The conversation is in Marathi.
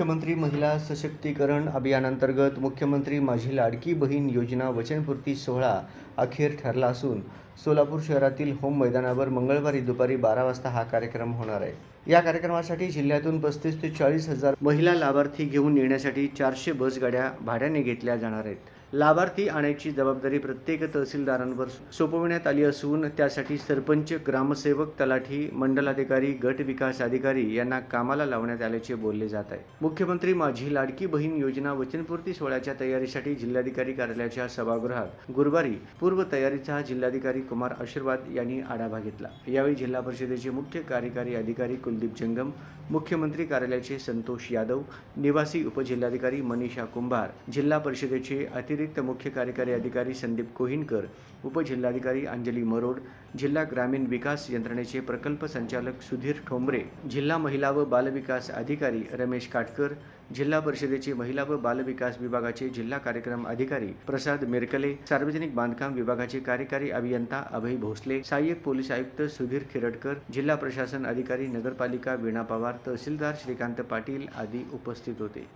मुख्यमंत्री महिला सशक्तीकरण अभियानांतर्गत मुख्यमंत्री माझी लाडकी बहीण योजना वचनपूर्ती सोहळा अखेर ठरला असून सोलापूर शहरातील होम मैदानावर मंगळवारी दुपारी बारा वाजता हा कार्यक्रम होणार आहे. या कार्यक्रमासाठी जिल्ह्यातून पस्तीस ते चाळीस हजार महिला लाभार्थी घेऊन येण्यासाठी चारशे बसगाड्या भाड्याने घेतल्या जाणार आहेत. लाभार्थी आणायची जबाबदारी प्रत्येक तहसीलदारांवर सोपविण्यात आली असून त्यासाठी सरपंच ग्रामसेवक तलाठी मंडलाधिकारी गट विकास अधिकारी यांना कामाला लावण्यात आल्याचे बोलले जात आहे. मुख्यमंत्री माझी लाडकी बहीण योजना वचनपूर्ती सोहळ्याच्या तयारीसाठी जिल्हाधिकारी कार्यालयाच्या सभागृहात गुरुवारी पूर्व तयारीचा जिल्हाधिकारी कुमार आशीर्वाद यांनी आढावा घेतला. यावेळी जिल्हा परिषदेचे मुख्य कार्यकारी अधिकारी कुलदीप जंगम मुख्यमंत्री कार्यालयाचे संतोष यादव निवासी उपजिल्हाधिकारी मनीषा कुंभार जिल्हा परिषदेचे अतिरिक्त मुख्य कार्यकारी अधिकारी संदीप कोहिनकर उपजिल्हाधिकारी अंजली मरोड जिल्हा ग्रामीण विकास यंत्रणेचे प्रकल्प संचालक सुधीर ठोंबरे जिल्हा महिला व बालविकास अधिकारी रमेश काटकर जिल्हा परिषदेचे महिला व बालविकास विभागाचे जिल्हा कार्यक्रम अधिकारी प्रसाद मिरकले सार्वजनिक बांधकाम विभागाचे कार्यकारी अभियंता अभय भोसले सहाय्यक पोलीस आयुक्त सुधीर खिरटकर जिल्हा प्रशासन अधिकारी नगरपालिका वीणा पवार तहसीलदार श्रीकांत पाटील आदी उपस्थित होते.